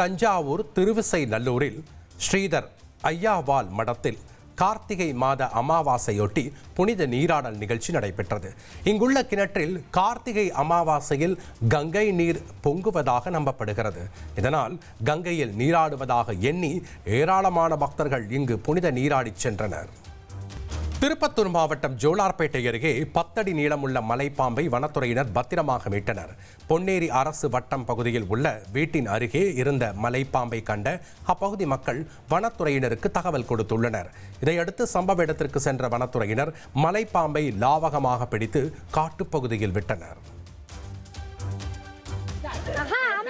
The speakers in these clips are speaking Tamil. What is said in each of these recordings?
தஞ்சாவூர் திருவிசை நல்லூரில் ஸ்ரீதர் ஐயாவால் மடத்தில் கார்த்திகை மாத அமாவாசையொட்டி புனித நீராடல் நிகழ்ச்சி நடைபெற்றது. இங்குள்ள கிணற்றில் கார்த்திகை அமாவாசையில் கங்கை நீர் பொங்குவதாக நம்பப்படுகிறது. இதனால் கங்கையில் நீராடுவதாக எண்ணி ஏராளமான பக்தர்கள் இங்கு புனித நீராடிச் சென்றனர். திருப்பத்தூர் மாவட்டம் ஜோலார்பேட்டை அருகே பத்தடி நீளமுள்ள மலைப்பாம்பை வனத்துறையினர் பத்திரமாக மீட்டனர். பொன்னேரி அரசு வட்டம் பகுதியில் உள்ள வீட்டின் அருகே இருந்த மலைப்பாம்பை கண்ட அப்பகுதி மக்கள் வனத்துறையினருக்கு தகவல் கொடுத்துள்ளனர். இதையடுத்து சம்பவ இடத்திற்கு சென்ற வனத்துறையினர் மலைப்பாம்பை லாவகமாக பிடித்து காட்டுப்பகுதியில் விட்டனர்.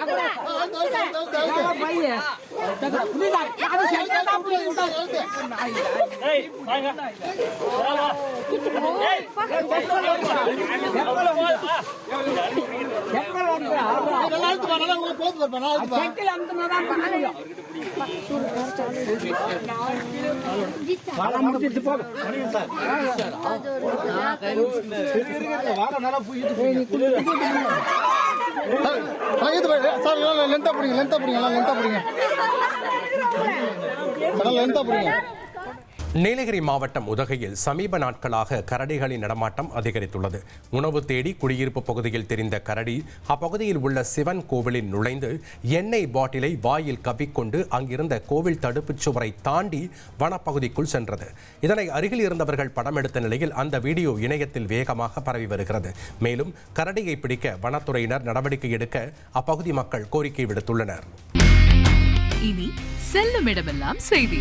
சார் நல்லா பாரு. சார் எல்லாம் லென்த்தா பிடிங்க லென்த்தா பிடிங்க எல்லாம் லென்த்தா பிடிங்க. எல்லாம் லென்த்தா பிடிங்க. நீலகிரி மாவட்டம் உதகையில் சமீப நாட்களாக கரடிகளின் நடமாட்டம் அதிகரித்துள்ளது. உணவு தேடி குடியிருப்பு பகுதியில் தெரிந்த கரடி அப்பகுதியில் உள்ள சிவன் கோவிலில் நுழைந்து எண்ணெய் பாட்டிலை வாயில் கவ்விக்கொண்டு அங்கிருந்த கோவில் தடுப்புச் சுவரை தாண்டி வனப்பகுதிக்குள் சென்றது. இதனை அருகில் இருந்தவர்கள் படம் எடுத்த நிலையில் அந்த வீடியோ இணையத்தில் வேகமாக பரவி வருகிறது. மேலும் கரடியை பிடிக்க வனத்துறையினர் நடவடிக்கை எடுக்க அப்பகுதி மக்கள் கோரிக்கை விடுத்துள்ளனர். இனி செல்லும் இடமெல்லாம் செய்தி.